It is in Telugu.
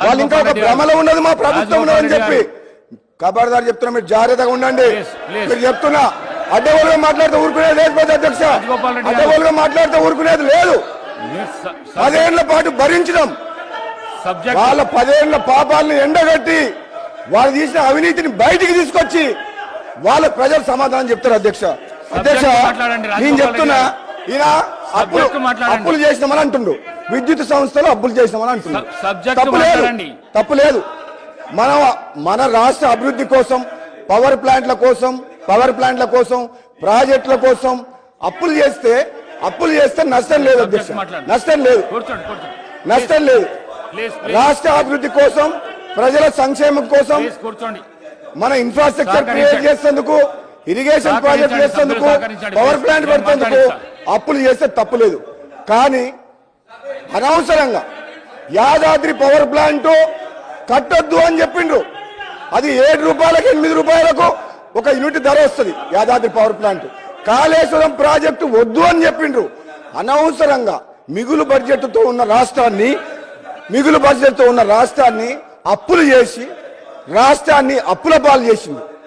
వాళ్ళు ఇంకా ఒక భ్రమలో ఉన్నది మా ప్రభుత్వం ఉన్నదని చెప్పి. ఖబర్దార్ చెప్తున్నా మీరు జాగ్రత్తగా ఉండండి. మీరు చెప్తున్నా. అడ్డగోలుగా మాట్లాడితే ఊరుకునేది లేదు పెద్ద అధ్యక్ష. అడ్డగోలుగా మాట్లాడితే ఊరుకునేది లేదు. పదేళ్ళ పాటు భరించడం. వాళ్ళ పదేళ్ళ పాపాలను ఎండగట్టి వాళ్ళు తీసిన అవినీతిని బయటికి తీసుకొచ్చి వాళ్ళ ప్రజలు సమాధానం చెప్తారు అధ్యక్ష. అధ్యక్ష నేను చెప్తున్నా ఈయన అప్పులు చేసినామని అంటుండు. విద్యుత్ సంస్థలు అప్పులు చేసినామని అంటుండు. తప్పు లేదు. తప్పు లేదు. మన మన రాష్ట్ర అభివృద్ధి కోసం పవర్ ప్లాంట్ల కోసం పవర్ ప్లాంట్ల కోసం ప్రాజెక్టుల కోసం అప్పులు చేస్తే అప్పులు చేస్తే నష్టం లేదు అధ్యక్ష. నష్టం లేదు. నష్టం లేదు. రాష్ట్ర అభివృద్ధి కోసం ప్రజల సంక్షేమం కోసం మన ఇన్ఫ్రాస్ట్రక్చర్ క్రియేట్. చేసేందుకు ఇరిగేషన్ ప్రాజెక్ట్ చేసేందుకు. పవర్ ప్లాంట్ పెడుతేందుకు. అప్పులు చేస్తే తప్పులేదు కానీ అనవసరంగా యాదాద్రి పవర్ ప్లాంట్ కట్టొద్దు అని చెప్పిండ్రు. అది ఏడు రూపాయలకు ఎనిమిది రూపాయలకు ఒక యూనిట్ ధర వస్తుంది Yadadri power plant. Kaleshwaram project వద్దు అని చెప్పిండ్రు. అనవసరంగా మిగులు బడ్జెట్తో ఉన్న రాష్ట్రాన్ని మిగులు బడ్జెట్తో ఉన్న రాష్ట్రాన్ని అప్పులు చేసి రాష్ట్రాన్ని అప్పుల పాలు చేసింది.